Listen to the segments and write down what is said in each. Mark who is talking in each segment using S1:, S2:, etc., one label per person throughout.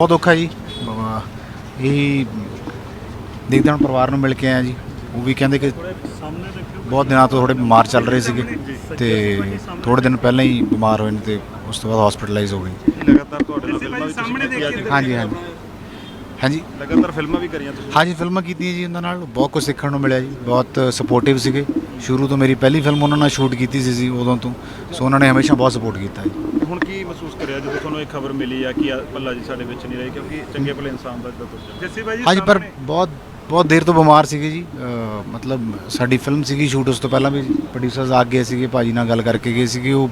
S1: ਬਹੁਤ ਔਖਾ ਜੀ। ਬਾਬਾ ਇਹ ਦੇਖਦੇ ਹਾਂ ਪਰਿਵਾਰ ਨੂੰ ਮਿਲ ਕੇ ਆਇਆ ਜੀ। ਉਹ ਵੀ ਕਹਿੰਦੇ ਕਿ ਬਹੁਤ ਦਿਨਾਂ ਤੋਂ ਥੋੜੇ ਬਿਮਾਰ ਚੱਲ ਰਹੇ ਸੀਗੇ ਤੇ ਥੋੜੇ ਦਿਨ ਪਹਿਲਾਂ ਹੀ ਬਿਮਾਰ ਹੋਏ ਨੇ ਤੇ ਉਸ ਤੋਂ ਬਾਅਦ ਹਸਪੀਟਲਾਈਜ਼ ਹੋ ਗਏ।
S2: ਲਗਾਤਾਰ ਤੁਹਾਡੇ ਨਾਲ ਫਿਲਮਾਂ ਵੀ ਸਾਹਮਣੇ ਦੇਖੀਆਂ
S1: ਹਾਂਜੀ ਹਾਂਜੀ। ਹਾਂਜੀ।
S2: ਲਗਾਤਾਰ ਫਿਲਮਾਂ ਵੀ ਕਰੀਆਂ ਤੁਸੀਂ।
S1: ਹਾਂਜੀ ਫਿਲਮਾਂ ਕੀਤੀਆਂ ਜੀ ਉਹਨਾਂ ਨਾਲ। ਬਹੁਤ ਕੁਝ ਸਿੱਖਣ ਨੂੰ ਮਿਲਿਆ ਜੀ। ਬਹੁਤ ਸਪੋਰਟਿਵ ਸੀਗੇ। ਸ਼ੁਰੂ ਤੋਂ ਮੇਰੀ ਪਹਿਲੀ ਫਿਲਮ ਉਹਨਾਂ ਨਾਲ ਸ਼ੂਟ ਕੀਤੀ ਸੀ ਜੀ ਉਦੋਂ ਤੋਂ। ਸੋ ਉਹਨਾਂ ਨੇ ਹਮੇਸ਼ਾ ਬਹੁਤ ਸਪੋਰਟ ਕੀਤਾ ਜੀ।
S2: ਹੁਣ ਕੀ ਕਰਿਆ ਜਦੋਂ ਤੁਹਾਨੂੰ ਇਹ ਖਬਰ ਮਿਲੀ ਆ ਕਿ ਭੱਲਾ ਜੀ ਸਾਡੇ ਵਿੱਚ ਨਹੀਂ ਰਹੇ ਕਿਉਂਕਿ ਚੰਗੇ ਭਲੇ ਇਨਸਾਨ ਦਾ ਜਦੋਂ ਤੁਰ ਜੱਸੀ ਭਾਈ
S1: ਹਾਂਜੀ ਪਰ ਬਹੁਤ ਬਹੁਤ ਦੇਰ ਤੋਂ ਬਿਮਾਰ ਸੀਗੇ ਜੀ। ਮਤਲਬ ਸਾਡੀ ਫਿਲਮ ਸੀਗੀ ਸ਼ੂਟ ਉਸ ਤੋਂ ਪਹਿਲਾਂ ਵੀ ਪ੍ਰੋਡਿਊਸਰਸ ਆ ਗਏ ਸੀਗੇ ਭਾਜੀ ਨਾਲ ਗੱਲ ਕਰਕੇ ਗਏ ਸੀਗੇ ਉਹ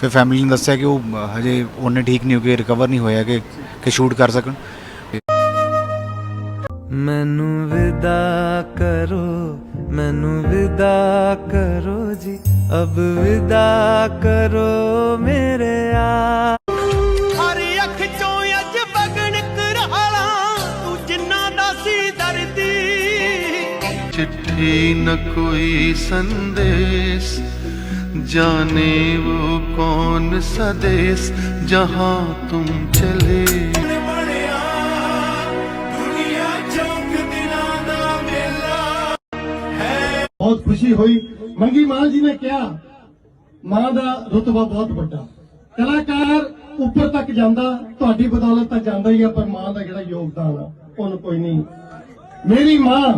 S1: ਫਿਰ ਫੈਮਿਲੀ ਨੇ ਦੱਸਿਆ ਕਿ ਉਹ ਹਜੇ ਉਹਨੇ ਠੀਕ ਨਹੀਂ ਹੋ ਕੇ ਰਿਕਵਰ ਨਹੀਂ ਹੋਇਆ ਕਿ ਕਿ ਸ਼ੂਟ ਕਰ ਸਕਣ।
S3: ਮੈਨੂੰ ਵਿਦਾ ਕਰੋ ਮੈਨੂੰ ਵਿਦਾ ਕਰੋ ਜੀ। ਅਬ ਵਿਦਾ ਕਰੋ ਮੇਰੇ
S4: चिट्ठी न कोई संदेश जाने वो कौन सा देश जहाँ तुम चले
S5: ਬਹੁਤ ਖੁਸ਼ੀ ਹੋਈ ਮੰਗੀ ਮਾਲ ਜੀ ਨੇ ਕਿਹਾ ਮਾਂ ਦਾ ਰੁਤਬਾ ਬਹੁਤ ਵੱਡਾ ਕਲਾਕਾਰ ਉੱਪਰ ਤੱਕ ਜਾਂਦਾ ਤੁਹਾਡੀ ਬਦੌਲਤ ਤਾਂ ਜਾਂਦਾ ਹੀ ਆ ਪਰ ਮਾਂ ਦਾ ਜਿਹੜਾ ਯੋਗਦਾਨ ਆ ਉਹਨੂੰ ਕੋਈ ਨਹੀਂ ਮੇਰੀ ਮਾਂ